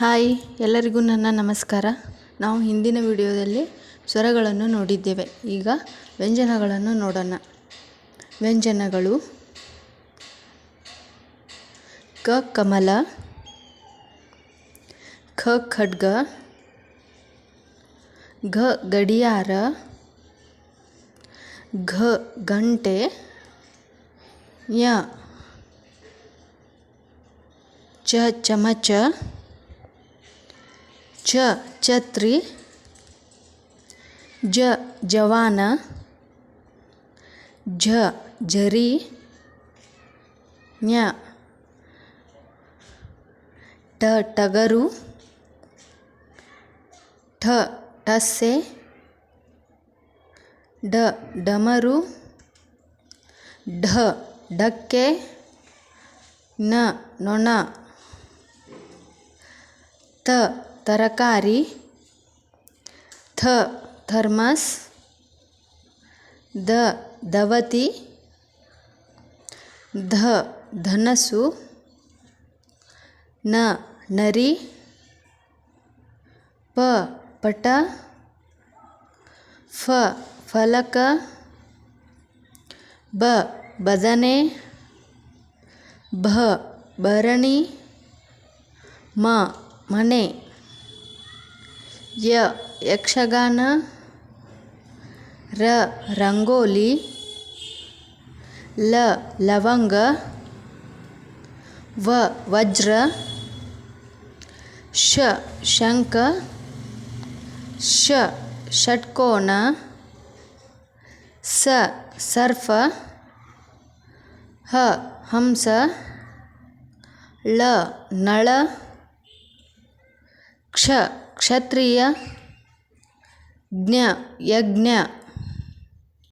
Hi, ಎಲ್ಲರಿಗೂ ನನ್ನ ನಮಸ್ಕಾರ. ನಾವು ಹಿಂದಿನ ವಿಡಿಯೋದಲ್ಲಿ ಸ್ವರಗಳನ್ನು ನೋಡಿದ್ದೇವೆ. ಈಗ ವ್ಯಂಜನಗಳನ್ನು ನೋಡೋಣ. ವ್ಯಂಜನಗಳು ಕ, ಕಮಲ, ಖ, ಖಡ್ಗ, ಘ, ಗಡಿಯಾರ, ಘ, ಗಂಟೆ, ಯ, ಚ, ಚಮಚ ಚ, ಛತ್ರಿ, ಜ, ಜವಾನ, ಝ ಝರಿ ಞ ಟ ಟಗರು, ಠ ಟಸ್ಸೆ ಡ ಡಮರು, ಢ ಢಕ್ಕೆ ನ ನೊಣ, ತ ತರಕಾರಿ ಥ ಥರ್ಮಸ್ ದ ದವತಿ ಧ ಧನಸ್ಸು ನ ನರಿ ಪ ಪಟ ಫ ಫಲಕ ಬ ಬದನೆ ಭ ಭರಣಿ ಮ ಮನೆ ಯ ಯಕ್ಷಗಾನ, ರ ರಂಗೋಲಿ, ಲ ಲವಂಗ, ವ ವಜ್ರ, ಶ ಶಂಖ ಶ ಷಟ್ಕೋನ, ಸ ಸರ್ಫ, ಹ ಹಂಸ, ಳ ನಳ, ಕ್ಷ ಕ್ಷತ್ರಿಯ ಜ್ಞ ಯಜ್ಞ